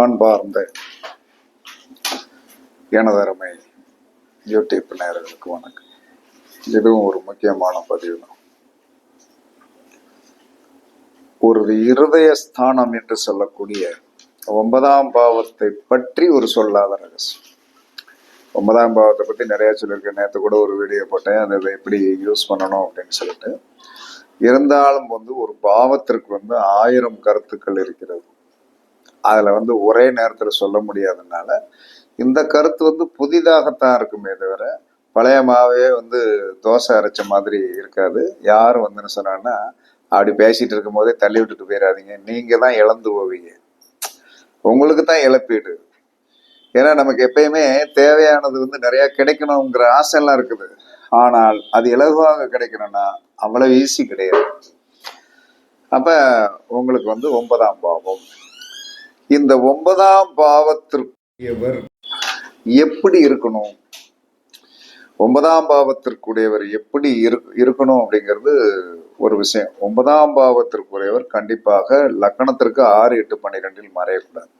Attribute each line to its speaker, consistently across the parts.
Speaker 1: அன்பார்ந்த எனதருமை யூடியூப் நேயர்களுக்கு வணக்கம். இதுவும் ஒரு முக்கியமான பதிவு. தான் ஒரு இருதய ஸ்தானம் என்று சொல்லக்கூடிய ஒன்பதாம் பாவத்தை பற்றி ஒரு சொல்லாத ரகசியம். ஒன்பதாம் பாவத்தை பற்றி நிறைய சொல்லியிருக்கேன். நேற்று கூட ஒரு வீடியோ போட்டேன். அதை எப்படி யூஸ் பண்ணணும் அப்படின்னு சொல்லிட்டு. இருந்தாலும் வந்து ஒரு பாவத்திற்கு வந்து ஆயிரம் கருத்துக்கள் இருக்கிறது. அதில் வந்து ஒரே நேரத்தில் சொல்ல முடியாதனால இந்த கருத்து வந்து புதிதாகத்தான் இருக்குமே தவிர பழைய மாவே வந்து தோசை அரைச்ச மாதிரி இருக்காது. யார் வந்து என்ன அப்படி பேசிட்டு இருக்கும் போதே தள்ளி விட்டுட்டு போயிடாதீங்க நீங்க தான் இழந்து போவீங்க. உங்களுக்கு தான் இழப்பீடு. ஏன்னா நமக்கு எப்பயுமே தேவையானது வந்து நிறையா கிடைக்கணுங்கிற ஆசைலாம் இருக்குது. ஆனால் அது இலகுவாக கிடைக்கணும்னா அவ்வளவு ஈஸி கிடையாது. அப்ப உங்களுக்கு வந்து ஒன்பதாம் பாவம். இந்த ஒன்பதாம் பாவத்திற்குரியவர் எப்படி இருக்கணும்? ஒன்பதாம் பாவத்திற்குரியவர் எப்படி இருக்கணும் அப்படிங்கிறது ஒரு விஷயம். ஒன்பதாம் பாவத்திற்குரியவர் கண்டிப்பாக லக்கணத்திற்கு ஆறு எட்டு பன்னிரெண்டில் மறையக்கூடாது.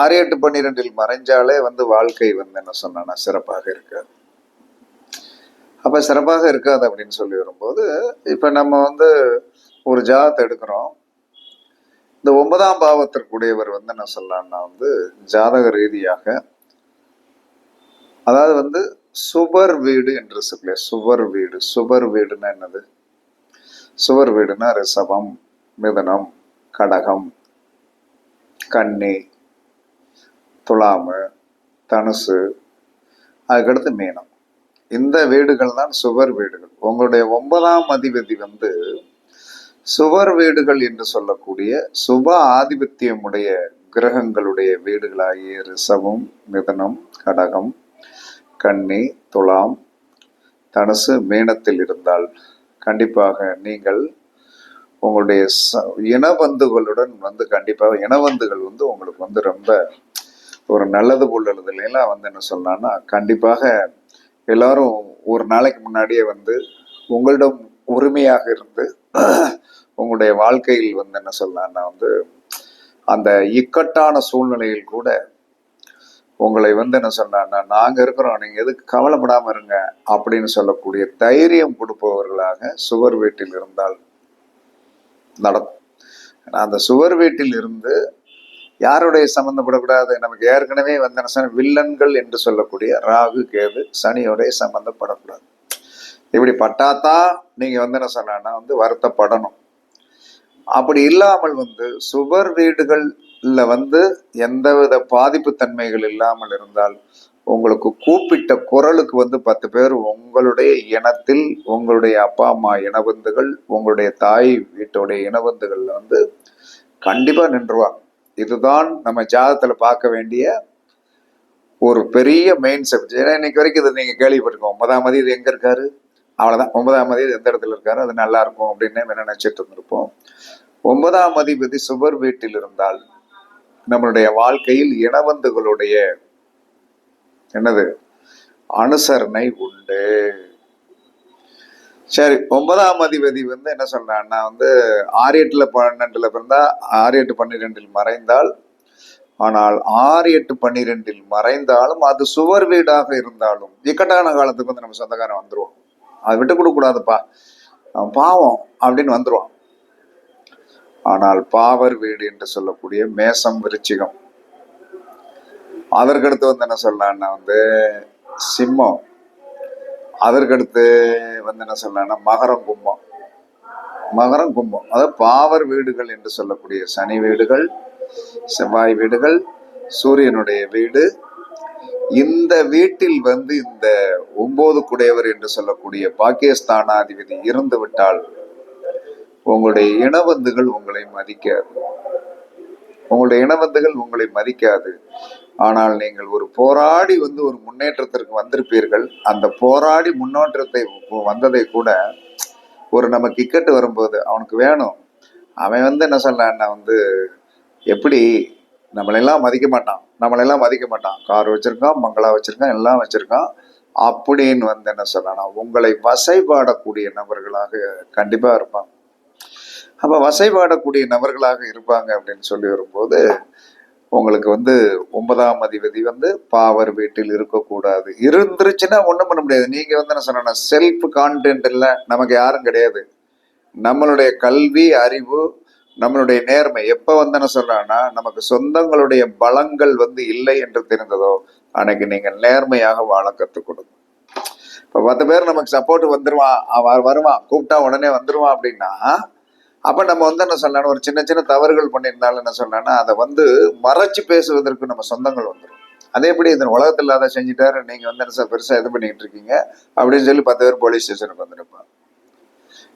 Speaker 1: ஆறு எட்டு பன்னிரெண்டில் மறைஞ்சாலே வந்து வாழ்க்கை வந்து என்ன சொன்னா சிறப்பாக இருக்காது. அப்ப சிறப்பாக இருக்காது அப்படின்னு சொல்லி வரும்போது இப்ப நம்ம வந்து ஒரு ஜாதத்தை எடுக்கிறோம். இந்த ஒன்பதாம் பாவத்திற்குடையவர் வந்து என்ன சொல்லலாம்னா வந்து ஜாதக ரீதியாக அதாவது வந்து சுபர் வீடு என்று சொல்லல சுபர் வீடு. சுபர் வீடுன்னா என்னது? சுவர் வீடுனா ரிசவம் மிதனம் கடகம் கன்னி துலாமு தனுசு அதுக்கடுத்து மீனம். இந்த வீடுகள் தான் சுவர் வீடுகள். உங்களுடைய ஒன்பதாம் அதிபதி வந்து சுவர் வீடுகள் என்று சொல்லக்கூடிய சுப ஆதிபத்தியமுடைய கிரகங்களுடைய வீடுகளாகிய ரிஷபம் மிதனம் கடகம் கன்னி துலாம் தனுசு மீனத்தில் இருந்தால் கண்டிப்பாக நீங்கள் உங்களுடைய ச- இனவந்துகளுடன் வந்து கண்டிப்பாக இனவந்துகள் வந்து உங்களுக்கு வந்து ரொம்ப ஒரு நல்லது பொருளுதுல எல்லாம் வந்து என்ன சொல்லலாம்னா கண்டிப்பாக எல்லாரும் ஒரு நாளைக்கு முன்னாடியே வந்து உங்களிடம் உரிமையாக இருந்து உங்களுடைய வாழ்க்கையில் வந்து என்ன சொல்லலாம்னா வந்து அந்த இக்கட்டான சூழ்நிலையில் கூட உங்களை வந்து என்ன சொன்னா நாங்க இருக்கிறோம் நீங்க எதுக்கு கவலைப்படாம இருங்க அப்படின்னு சொல்லக்கூடிய தைரியம் கொடுப்பவர்களாக சுவர் வீட்டில் இருந்தால் நடக்கும் அந்த சுவர் வீட்டில் இருந்து யாருடைய சம்பந்தப்படக்கூடாது? நமக்கு ஏற்கனவே வந்து என்ன சொன்னா, வில்லன்கள் என்று சொல்லக்கூடிய ராகு கேது சனியோடைய சம்பந்தப்படக்கூடாது. இப்படி பட்டாத்தான் நீங்க வந்து என்ன சொன்னா வந்து வருத்தப்படணும். அப்படி இல்லாமல் வந்து சுவர் வீடுகள்ல வந்து எந்தவித பாதிப்பு தன்மைகள் இல்லாமல் இருந்தால் உங்களுக்கு கூப்பிட்ட குரலுக்கு வந்து பத்து பேர் உங்களுடைய இனத்தில் உங்களுடைய அப்பா அம்மா இனவந்துகள் உங்களுடைய தாய் வீட்டுடைய இனபந்துகள்ல வந்து கண்டிப்பா நின்றுவாங்க. இதுதான் நம்ம ஜாதத்தில் பார்க்க வேண்டிய ஒரு பெரிய மெயின் சப்ஜெக்ட் ஏன்னா இன்னைக்கு வரைக்கும் இதை நீங்க கேள்விப்பட்டிருக்கோம். ஒன்பதாம் மதி இது எங்க இருக்காரு? அவ்வளவுதான். ஒன்பதாம் மதி எந்த இடத்துல இருக்காரு? அது நல்லா இருக்கும் அப்படின்னு நம்ம நினைச்சிட்டு இருந்திருப்போம். ஒன்பதாம் அதிபதி சுவர் வீட்டில் இருந்தால் நம்மளுடைய வாழ்க்கையில் இனவந்துகளுடைய என்னது? அனுசரணை உண்டு. சரி ஒன்பதாம் அதிபதி வந்து என்ன சொல்றான்னா வந்து ஆறு எட்டுல பன்னெண்டுல பிறந்தா ஆறு எட்டு பன்னிரெண்டில் மறைந்தால் ஆனால் ஆறு எட்டு பன்னிரெண்டில் மறைந்தாலும் அது சுவர் வீடாக இருந்தாலும் இக்கட்டான காலத்துக்கு வந்து நம்ம சொந்தக்காரன் வந்துருவோம் அதை விட்டு கொடுக்கூடாதுப்பா பாவம் அப்படின்னு வந்துருவான். ஆனால் பாவர் வீடு என்று சொல்லக்கூடிய மேசம் விருச்சிகம். அதற்கடுத்து வந்து என்ன சொல்லலாம்னா வந்து சிம்மம். அதற்கடுத்து வந்து என்ன சொல்லலாம்னா மகரம் கும்பம். மகரம் கும்பம். அதாவது பாவர் வீடுகள் என்று சொல்லக்கூடிய சனி வீடுகள் செவ்வாய் வீடுகள் சூரியனுடைய வீடு இந்த வீட்டில் வந்து இந்த ஒன்பது குடையவர் என்று சொல்லக்கூடிய பாகிஸ்தானாதிபதி இருந்து விட்டால் உங்களுடைய இனவந்துகள் உங்களை மதிக்காது. உங்களுடைய இனவந்துகள் உங்களை மதிக்காது. ஆனால் நீங்கள் ஒரு போராடி வந்து ஒரு முன்னேற்றத்திற்கு வந்திருப்பீர்கள். அந்த போராடி முன்னேற்றத்தை வந்ததை கூட ஒரு நமக்கு கிக்கெட் வரும்போது அவனுக்கு வேணும். அவன் வந்து என்ன சொல்லான்னா வந்து எப்படி நம்மளெல்லாம் மதிக்க மாட்டான். நம்மளெல்லாம் மதிக்க மாட்டான். கார் வச்சிருக்கான் பங்களா வச்சிருக்கான் எல்லாம் வச்சிருக்கான். அப்படின்னு வந்து என்ன சொல்லணும் உங்களை வசைபாடக்கூடிய நபர்களாக கண்டிப்பாக இருப்பாங்க. அப்போ வசைபாடக்கூடிய நபர்களாக இருப்பாங்க அப்படின்னு சொல்லி வரும்போது உங்களுக்கு வந்து ஒன்பதாம் அதிபதி வந்து பாவர் வீட்டில் இருக்கக்கூடாது. இருந்துருச்சுன்னா ஒன்றும் பண்ண முடியாது. நீங்கள் வந்து என்ன சொன்னா செல்ஃப் கான்டென்ட் இல்லை நமக்கு யாரும் கிடையாது. நம்மளுடைய கல்வி அறிவு நம்மளுடைய நேர்மை எப்ப வந்தன என்ன நமக்கு சொந்தங்களுடைய பலங்கள் வந்து இல்லை என்று தெரிந்ததோ அன்னைக்கு நீங்க நேர்மையாக வாழ கற்றுக் கொடுங்க. இப்ப பத்து பேர் நமக்கு சப்போர்ட் வந்துருவான் அவன் வருவான் கூப்பிட்டா உடனே வந்துருவான் அப்படின்னா அப்ப நம்ம வந்து என்ன சொல்லணும் ஒரு சின்ன சின்ன தவறுகள் பண்ணியிருந்தாலும் என்ன சொல்லணும்னா அதை வந்து மறைச்சு பேசுவதற்கு நம்ம சொந்தங்கள் வந்துடும் அதே எப்படி? இந்த உலகத்தில் இல்லாத செஞ்சுட்டாரு நீங்க வந்து என்ன சார் பெருசா இது பண்ணிட்டு இருக்கீங்க அப்படின்னு சொல்லி பத்து பேர் போலீஸ் ஸ்டேஷனுக்கு வந்து நிற்பான்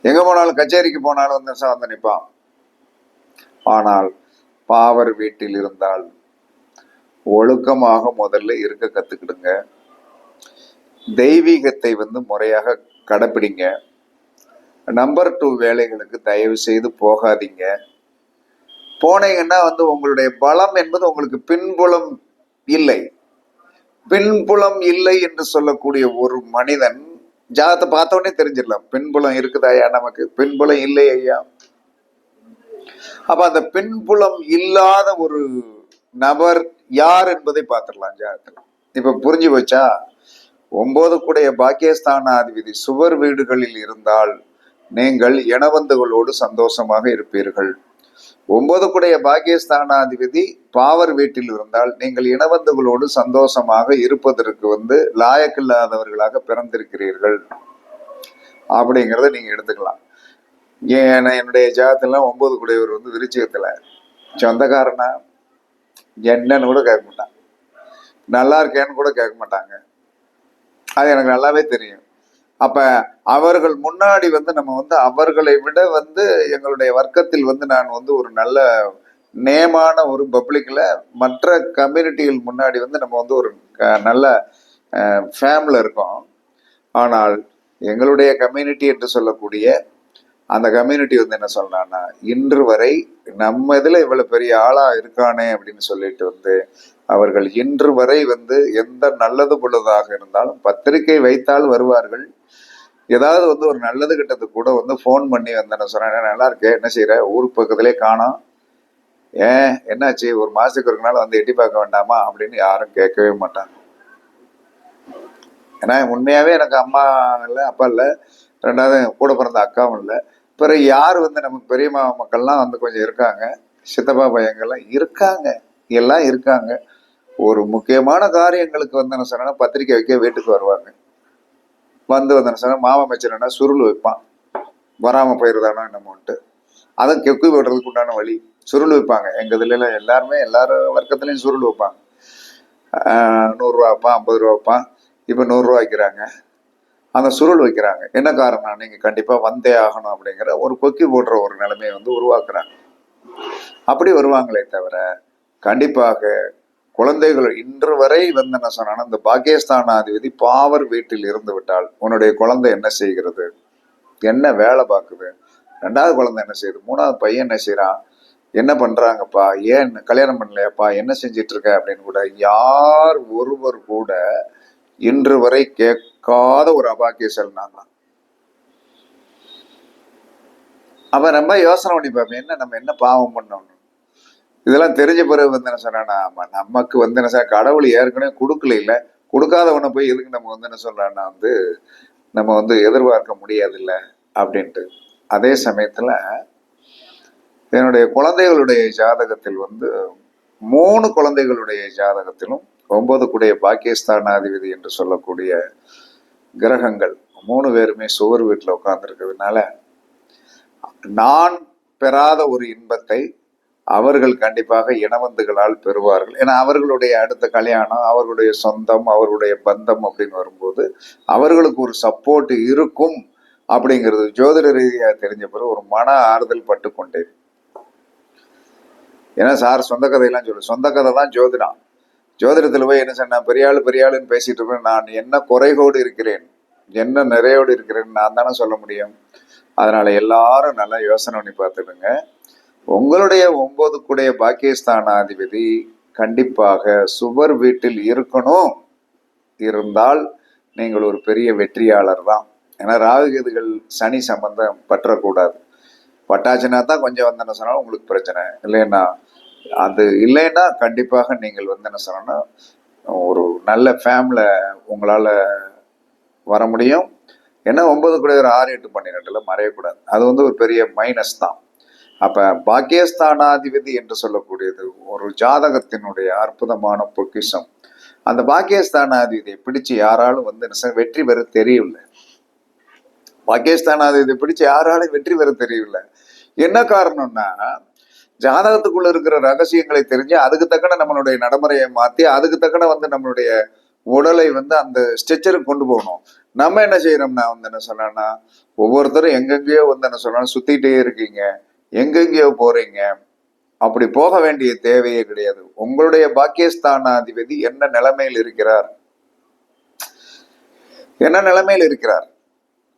Speaker 1: எங்க போனாலும் கச்சேரிக்கு போனாலும் வந்து சார் வந்து நிற்பான் ஆனால் பாவர் வீட்டில் இருந்தால் ஒழுக்கமாக முதல்ல இருக்க கத்துக்கிடுங்க. தெய்வீகத்தை வந்து முறையாக கடைப்பிடிங்க. நம்பர் டூ வேலைகளுக்கு தயவு செய்து போகாதீங்க. போனீங்கன்னா வந்து உங்களுடைய பலம் என்பது உங்களுக்கு பின்புலம் இல்லை. பின்புலம் இல்லை என்று சொல்லக்கூடிய ஒரு மனிதன் ஜாதத்தை பார்த்த உடனே தெரிஞ்சிடலாம். பின்புலம் இருக்குதா ஐயா நமக்கு? பின்புலம் இல்லை ஐயா. அப்ப அந்த பின்புலம் இல்லாத ஒரு நபர் யார் என்பதை பார்த்துடலாம் ஜாதகத்துல. இப்ப புரிஞ்சு வச்சா ஒன்பது கூடைய பாக்கியஸ்தானாதிபதி சுவர் வீடுகளில் இருந்தால் நீங்கள் இனவந்துகளோடு சந்தோஷமாக இருப்பீர்கள். ஒன்பது கூடைய பாக்கியஸ்தானாதிபதி பாவர் வீட்டில் இருந்தால் நீங்கள் இனவந்துகளோடு சந்தோஷமாக இருப்பதற்கு வந்து லாயக்கில்லாதவர்களாக பிறந்திருக்கிறீர்கள். அப்படிங்கிறத நீங்க எடுத்துக்கலாம். ஏன்? என்னுடைய ஜாதத்திலாம் ஒன்பது குடையவர் வந்து விருச்சிகத்துல. சொந்தக்காரனா? என்னன்னு கூட கேட்க மாட்டான். நல்லா இருக்கேன்னு கூட கேட்க மாட்டாங்க. அது எனக்கு நல்லாவே தெரியும். அப்போ அவர்கள் முன்னாடி வந்து நம்ம வந்து அவர்களை விட வந்து எங்களுடைய வர்க்கத்தில் வந்து நான் வந்து ஒரு நல்ல நேமான ஒரு பப்ளிக்கில் மற்ற கம்யூனிட்டிகள் முன்னாடி வந்து நம்ம வந்து ஒரு க- நல்ல ஃபேமில் இருக்கோம். ஆனால் எங்களுடைய கம்யூனிட்டி என்று சொல்லக்கூடிய அந்த கம்யூனிட்டி வந்து என்ன சொல்லலாம்னா இன்று வரை நம்ம இதுல இவ்வளவு பெரிய ஆளா இருக்கானே அப்படின்னு சொல்லிட்டு வந்து அவர்கள் இன்று வரை வந்து எந்த நல்லது பொழுதாக இருந்தாலும் பத்திரிகை வைத்தால் வருவார்கள். ஏதாவது வந்து ஒரு நல்லது கிட்டது கூட வந்து ஃபோன் பண்ணி வந்து என்ன சொன்னேன் நல்லா இருக்கே? என்ன செய்யற ஊருக்கு பக்கத்திலே காணோம் ஏன்? என்னாச்சு? ஒரு மாசத்துக்கு ஒரு நாள் வந்து எட்டி பார்க்க வேண்டாமா? அப்படின்னு யாரும் கேட்கவே மாட்டாங்க. ஏன்னா உண்மையாவே எனக்கு அம்மா இல்லை அப்பா இல்லை ரெண்டாவது கூட பிறந்த அக்காவும் இல்லை. பிறகு யார் வந்து நமக்கு பெரிய மாமா மக்கள்லாம் வந்து கொஞ்சம் இருக்காங்க. சித்தப்பா பையங்கள்லாம் இருக்காங்க. எல்லாம் இருக்காங்க. ஒரு முக்கியமான காரியங்களுக்கு வந்து என்ன சொன்னா பத்திரிக்கை வைக்க வீட்டுக்கு வருவாங்க. வந்து வந்து என்ன சொன்னா மாமா மச்சனா சுருள் வைப்பான். வராம போயிருதானோ என்னமோன்ட்டு. அதை கெக்கு விடுறதுக்கு உண்டான வழி. சுருள் வைப்பாங்க. எங்க இதுல எல்லாம் எல்லாருமே எல்லாரும் வர்க்கத்துலயும் சுருள் வைப்பாங்க. நூறுரூவா வைப்பான் ஐம்பது ரூபா வைப்பான். இப்போ நூறுரூவா வைக்கிறாங்க. அந்த சுருள் வைக்கிறாங்க. என்ன காரணம் நீங்க கண்டிப்பா வந்தே ஆகணும் அப்படிங்கிற ஒரு கொக்கி போடுற ஒரு நிலைமையை வந்து உருவாக்குறாங்க. அப்படி வருவாங்களே தவிர கண்டிப்பாக குழந்தைகள் இன்று வரை வந்து என்ன சொன்னா இந்த பாகிஸ்தானாதிபதி பாவர் வீட்டில் இருந்து விட்டால் உன்னுடைய குழந்தை என்ன செய்கிறது? என்ன வேலை பார்க்குது? ரெண்டாவது குழந்தை என்ன செய்யுது? மூணாவது பையன் என்ன செய்யறான் என்ன பண்றாங்கப்பா? ஏன் கல்யாணம் பண்ணலையாப்பா? என்ன செஞ்சிட்டு இருக்க? அப்படின்னு கூட யார் ஒருவர் கூட இன்று வரை கேக் பார்க்காத ஒரு அபாக்கிய செல்னாங்க அவன் ரொம்ப யோசனை பண்ணி பார்ப்பேன் என்ன நம்ம என்ன பாவம் பண்ணணும் இதெல்லாம் தெரிஞ்ச பிறகு வந்து என்ன சொன்னா ஆமா நமக்கு வந்து என்ன சார் கடவுள் ஏற்கனவே கொடுக்கல இல்லை. கொடுக்காதவனை போய் எதுக்கு நம்ம வந்து என்ன சொல்றான்னா வந்து நம்ம வந்து எதிர்பார்க்க முடியாதில்ல அப்படின்ட்டு. அதே சமயத்துல என்னுடைய குழந்தைகளுடைய ஜாதகத்தில் வந்து மூணு குழந்தைகளுடைய ஜாதகத்திலும் ஒன்பது கூடிய பாகிஸ்தானாதிபதி என்று சொல்லக்கூடிய கிரகங்கள். மூணு பேருமே சுவர் வீட்டில் உட்கார்ந்துருக்கிறதுனால நான் பெறாத ஒரு இன்பத்தை அவர்கள் கண்டிப்பாக இனவந்துகளால் பெறுவார்கள். ஏன்னா அவர்களுடைய அடுத்த கல்யாணம் அவர்களுடைய சொந்தம் அவர்களுடைய பந்தம் அப்படின்னு வரும்போது அவர்களுக்கு ஒரு சப்போர்ட் இருக்கும் அப்படிங்கிறது ஜோதிட ரீதியாக தெரிஞ்ச பிறகு ஒரு மன ஆறுதல் பட்டு கொண்டேன் ஏன்னா சார் சொந்த கதையெல்லாம் சொல்லு சொந்த கதை தான் ஜோதிடம். ஜோதிடத்தில் போய் என்ன சொன்னா பெரியாள் பெரியாளுன்னு பேசிட்டு இருப்பேன். நான் என்ன குறைகோடு இருக்கிறேன்? என்ன நிறையோடு இருக்கிறேன் நான் தானே சொல்ல முடியும்? அதனால எல்லாரும் நல்லா யோசனை பண்ணி பார்த்துடுங்க உங்களுடைய ஒன்பது கூடைய பாக்கியஸ்தானாதிபதி கண்டிப்பாக சுவர் வீட்டில் இருக்கணும். இருந்தால் நீங்கள் ஒரு பெரிய வெற்றியாளர் தான். ஏன்னா ராகுகேதுகள் சனி சம்பந்தம் பற்றக்கூடாது. பட்டாச்சுன்னா தான் கொஞ்சம் வந்தேன்னு சொன்னாலும் உங்களுக்கு பிரச்சனை. இல்லைன்னா அது இல்லைன்னா கண்டிப்பாக நீங்கள் வந்து என்ன சொல்லணும்னா ஒரு நல்ல ஃபேமில் உங்களால் வர முடியும். ஏன்னா ஒன்பது கூட ஒரு ஆறு எட்டு பன்னிரெண்டில் மறையக்கூடாது. அது வந்து ஒரு பெரிய மைனஸ் தான். அப்போ பாக்கியஸ்தானாதிபதி என்று சொல்லக்கூடியது ஒரு ஜாதகத்தினுடைய அற்புதமான பொக்கிஷம். அந்த பாக்கியஸ்தானாதிபதியை பிடிச்சு யாராலும் வந்து என்ன வெற்றி பெற தெரியவில்லை. பாகிஸ்தானாதிபதி பிடிச்சு யாராலும் வெற்றி பெற தெரியவில்லை. என்ன காரணம்னா ஜாதகத்துக்குள்ள இருக்கிற ரகசியங்களை தெரிஞ்சு அதுக்கு தக்கன நம்மளுடைய நடைமுறையை மாத்தி அதுக்கு தக்கன வந்து நம்மளுடைய உடலை வந்து அந்த ஸ்ட்ரெச்சருக்கு கொண்டு போகணும். நம்ம என்ன செய்யறோம்னா வந்து என்ன சொல்லணும்னா ஒவ்வொருத்தரும் எங்கெங்கேயோ வந்து என்ன சொல்லணும் சுத்திட்டே இருக்கீங்க எங்கெங்கேயோ போறீங்க. அப்படி போக வேண்டிய தேவையே கிடையாது. உங்களுடைய பாக்கியஸ்தானாதிபதி என்ன நிலைமையில் இருக்கிறார்? என்ன நிலைமையில் இருக்கிறார்?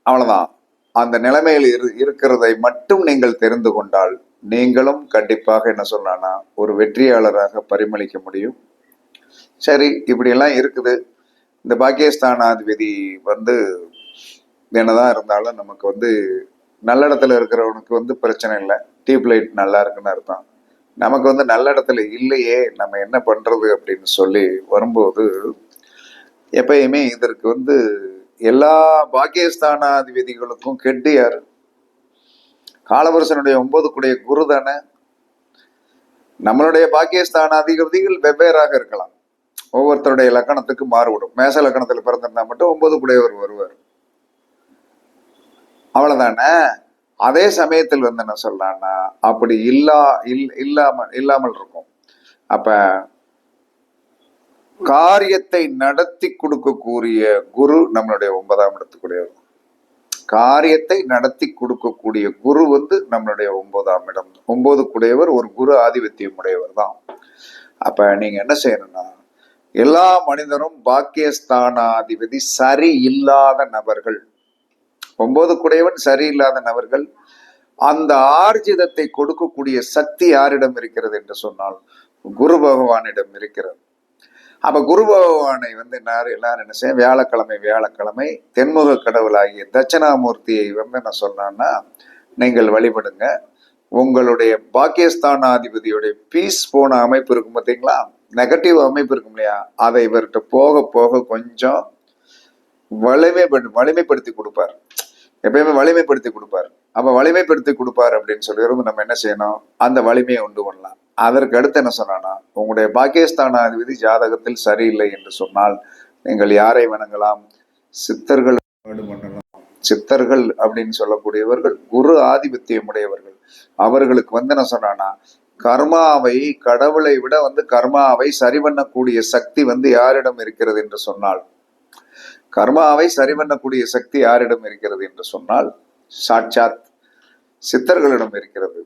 Speaker 1: அவ்வளவுதான். அந்த நிலைமையில் இரு இருக்கிறதை மட்டும் நீங்கள் தெரிந்து கொண்டால் நீங்களும் கண்டிப்பாக என்ன சொல்லலாம்னா ஒரு வெற்றியாளராக பரிமளிக்க முடியும். சரி இப்படியெல்லாம் இருக்குது. இந்த பாக்கியஸ்தானாதிபதி வந்து என்னதான் இருந்தாலும் நமக்கு வந்து நல்ல இடத்துல இருக்கிறவனுக்கு வந்து பிரச்சனை இல்லை. டியூப் லைட் நல்லா இருக்குன்னு அர்த்தம். நமக்கு வந்து நல்ல இடத்துல இல்லையே நம்ம என்ன பண்றது அப்படின்னு சொல்லி வரும்போது எப்பயுமே இதற்கு வந்து எல்லா பாகிஸ்தானாதிபதிகளுக்கும் கெட்டு காலவரிசனுடைய ஒன்பதுக்குடைய குரு தானே? நம்மளுடைய பாகிஸ்தான் பாக்கியஸ்தானாதிபதிகள் வெவ்வேறாக இருக்கலாம். ஒவ்வொருத்தருடைய லக்கணத்துக்கு மாறுபடும். மேச லக்கணத்தில் பிறந்திருந்தா மட்டும் ஒன்பது குடையவர் வருவார். அவ்வளவுதானே? அதே சமயத்தில் வந்து என்ன சொல்றான்னா அப்படி இல்லா இல் இல்லாமல் இல்லாமல் இருக்கும். அப்ப காரியத்தை நடத்தி கொடுக்கக்கூடிய குரு நம்மளுடைய ஒன்பதாம் இடத்துக்குடையவர் காரியத்தை நடத்தி கொடுக்கக்கூடிய குரு வந்து நம்மளுடைய ஒன்பதாம் இடம். ஒன்பது குடையவர் ஒரு குரு ஆதிபத்தியம் உடையவர் தான் அப்ப நீங்க என்ன செய்யணும்னா எல்லா மனிதரும் பாக்கியஸ்தானாதிபதி சரி இல்லாத நபர்கள். ஒன்பது குடையவன் சரியில்லாத நபர்கள். அந்த ஆர்ஜிதத்தை கொடுக்கக்கூடிய சக்தி யாரிடம் இருக்கிறது என்று சொன்னால் குரு பகவானிடம் இருக்கிறது. அப்ப குரு பகவானை வந்து எல்லாரும் எல்லாரும் என்ன செய்ய வியாழக்கிழமை வியாழக்கிழமை தென்முக கடவுளாகிய தட்சணாமூர்த்தியை வந்து என்ன சொன்னான்னா நீங்கள் வழிபடுங்க. உங்களுடைய பாக்கியஸ்தானாதிபதியுடைய பீஸ் போன அமைப்பு இருக்கும் பார்த்தீங்களா? நெகட்டிவ் அமைப்பு இருக்கும் இல்லையா? அதை இவர்கிட்ட போக போக கொஞ்சம் வலிமைப்படு வலிமைப்படுத்தி கொடுப்பார். எப்பயுமே வலிமைப்படுத்தி கொடுப்பார். அப்ப வலிமைப்படுத்தி கொடுப்பார் அப்படின்னு சொல்லி நம்ம என்ன செய்யணும்? அந்த வலிமையை உண்டு பண்ணலாம். அதற்கு அடுத்து என்ன சொன்னான்னா உங்களுடைய பாகிஸ்தானாதிபதி ஜாதகத்தில் சரியில்லை என்று சொன்னால் நீங்கள் யாரை வணங்கலாம்? சித்தர்கள் பண்ணலாம் சித்தர்கள் அப்படின்னு சொல்லக்கூடியவர்கள் குரு ஆதிபத்தியம் உடையவர்கள். அவர்களுக்கு வந்து என்ன சொன்னான்னா கர்மாவை கடவுளை விட வந்து கர்மாவை சரி பண்ணக்கூடிய சக்தி வந்து யாரிடம் இருக்கிறது? என்று சொன்னால் கர்மாவை சரி பண்ணக்கூடிய சக்தி யாரிடம் இருக்கிறது? என்று சொன்னால் சாட்சாத் சித்தர்களிடம் இருக்கிறது.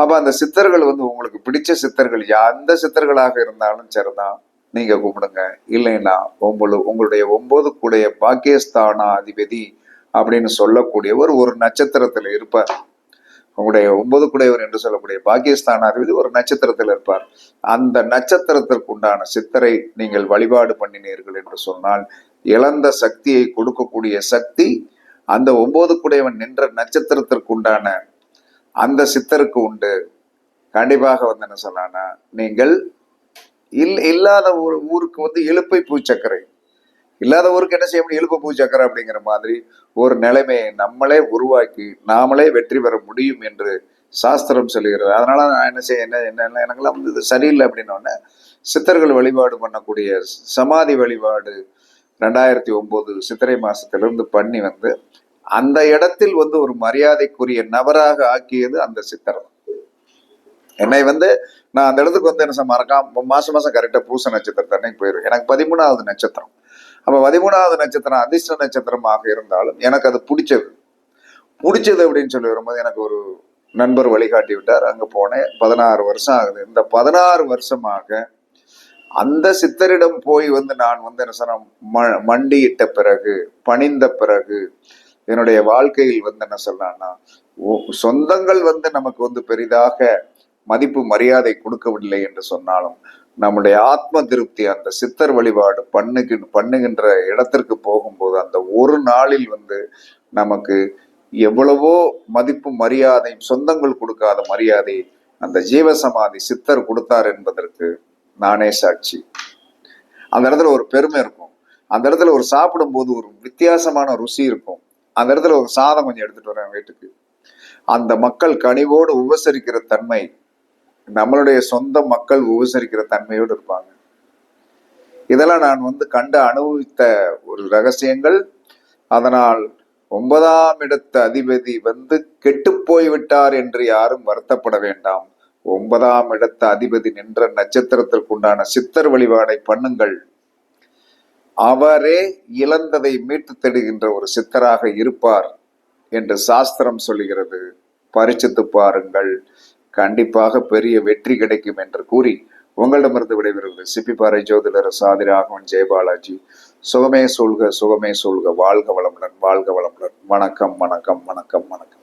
Speaker 1: அப்போ அந்த சித்தர்கள் வந்து உங்களுக்கு பிடிச்ச சித்தர்கள் எந்த சித்தர்களாக இருந்தாலும் சரிதான். நீங்க கூப்பிடுங்க. இல்லைன்னா உங்களு உங்களுடைய ஒன்பது கூடைய பாகிஸ்தானா அதிபதி அப்படின்னு சொல்லக்கூடியவர் ஒரு நட்சத்திரத்துல இருப்பார். உங்களுடைய ஒன்பது குடையவர் என்று சொல்லக்கூடிய பாகிஸ்தான் அதிபதி ஒரு நட்சத்திரத்தில் இருப்பார். அந்த நட்சத்திரத்திற்கு உண்டான சித்தரை நீங்கள் வழிபாடு பண்ணினீர்கள் என்று சொன்னால் இழந்த சக்தியை கொடுக்கக்கூடிய சக்தி அந்த ஒன்பது குடையவன் நின்ற நட்சத்திரத்திற்கு உண்டான அந்த சித்தருக்கு உண்டு. கண்டிப்பாக வந்து என்ன சொன்னான்னா நீங்கள் இல் இல்லாத ஒரு ஊருக்கு வந்து எழுப்பை பூச்சக்கரை. இல்லாத ஊருக்கு என்ன செய்ய முடியும்? எழுப்பு பூச்சக்கரை அப்படிங்கிற மாதிரி ஒரு நிலைமையை நம்மளே உருவாக்கி நாமளே வெற்றி பெற முடியும் என்று சாஸ்திரம் சொல்லுகிறது. அதனால நான் என்ன செய்ய என்ன என்ன எனக்கெல்லாம் வந்து இது சரியில்லை அப்படின்னோடனே சித்தர்கள் வழிபாடு பண்ணக்கூடிய சமாதி வழிபாடு ரெண்டாயிரத்தி ஒம்பது சித்திரை மாசத்திலிருந்து பண்ணி வந்து அந்த இடத்தில் வந்து ஒரு மரியாதைக்குரிய நபராக ஆக்கியது அந்த சித்தர் என்னை வந்து நான் அந்த இடத்துக்கு வந்து என்ன செய்ய மறக்காம மாசம் மாசம் கரெக்டா பூச நட்சத்திரத்தை அன்னைக்கு போயிடும் எனக்கு பதிமூணாவது நட்சத்திரம். அப்ப பதிமூணாவது நட்சத்திரம் அதிர்ஷ்ட நட்சத்திரமாக இருந்தாலும் எனக்கு அது பிடிச்சது. பிடிச்சது அப்படின்னு சொல்லி வரும்போது எனக்கு ஒரு நண்பர் வழிகாட்டி விட்டார். அங்க போனேன். பதினாறு வருஷம் ஆகுது. இந்த பதினாறு வருஷமாக அந்த சித்தரிடம் போய் வந்து நான் வந்து என்ன சொன்ன ம- மண்டியிட்ட பிறகு பணிந்த பிறகு என்னுடைய வாழ்க்கையில் வந்து என்ன சொல்லலாம்னா சொந்தங்கள் வந்து நமக்கு வந்து பெரிதாக மதிப்பு மரியாதை கொடுக்கவில்லை என்று சொன்னாலும் நம்முடைய ஆத்ம திருப்தி அந்த சித்தர் வழிபாடு பண்ணுகி பண்ணுகின்ற இடத்திற்கு போகும்போது அந்த ஒரு நாளில் வந்து நமக்கு எவ்வளவோ மதிப்பு மரியாதை சொந்தங்கள் கொடுக்காத மரியாதை அந்த ஜீவசமாதி சித்தர் கொடுத்தார் என்பதற்கு நானே சாட்சி. அந்த இடத்துல ஒரு பெருமை இருக்கும். அந்த இடத்துல ஒரு சாப்பிடும்போது ஒரு வித்தியாசமான ருசி இருக்கும். அந்த இடத்துல ஒரு சாதம் கொஞ்சம் எடுத்துட்டு வரேன் வீட்டுக்கு. அந்த மக்கள் கனிவோடு உபசரிக்கிற தன்மை நம்மளுடைய சொந்த மக்கள் உபசரிக்கிற தன்மையோடு இருப்பாங்க. இதெல்லாம் நான் வந்து கண்டு அனுபவித்த ஒரு ரகசியங்கள். அதனால் ஒன்பதாம் இடத்து அதிபதி வந்து கெட்டு போய்விட்டார் என்று யாரும் வருத்தப்பட வேண்டாம். ஒன்பதாம் இடத்து அதிபதி நின்ற நட்சத்திரத்திற்குண்டான சித்தர் வழிபாடை பண்ணுங்கள். அவரே இழந்ததை மீட்டு தேடுகின்ற ஒரு சித்தராக இருப்பார் என்று சாஸ்திரம் சொல்லுகிறது. பரிச்சித்து பாருங்கள். கண்டிப்பாக பெரிய வெற்றி கிடைக்கும் என்று கூறி உங்களிடமிருந்து விடைபெறுவது சிப்பிப்பாறை ஜோதிடர் சாதி ராகவன் ஜெயபாலாஜி சுகமே சொல்க சுகமே சொல்க வாழ்க வளமுடன் வாழ்க வளமுடன். வணக்கம் வணக்கம் வணக்கம் வணக்கம்.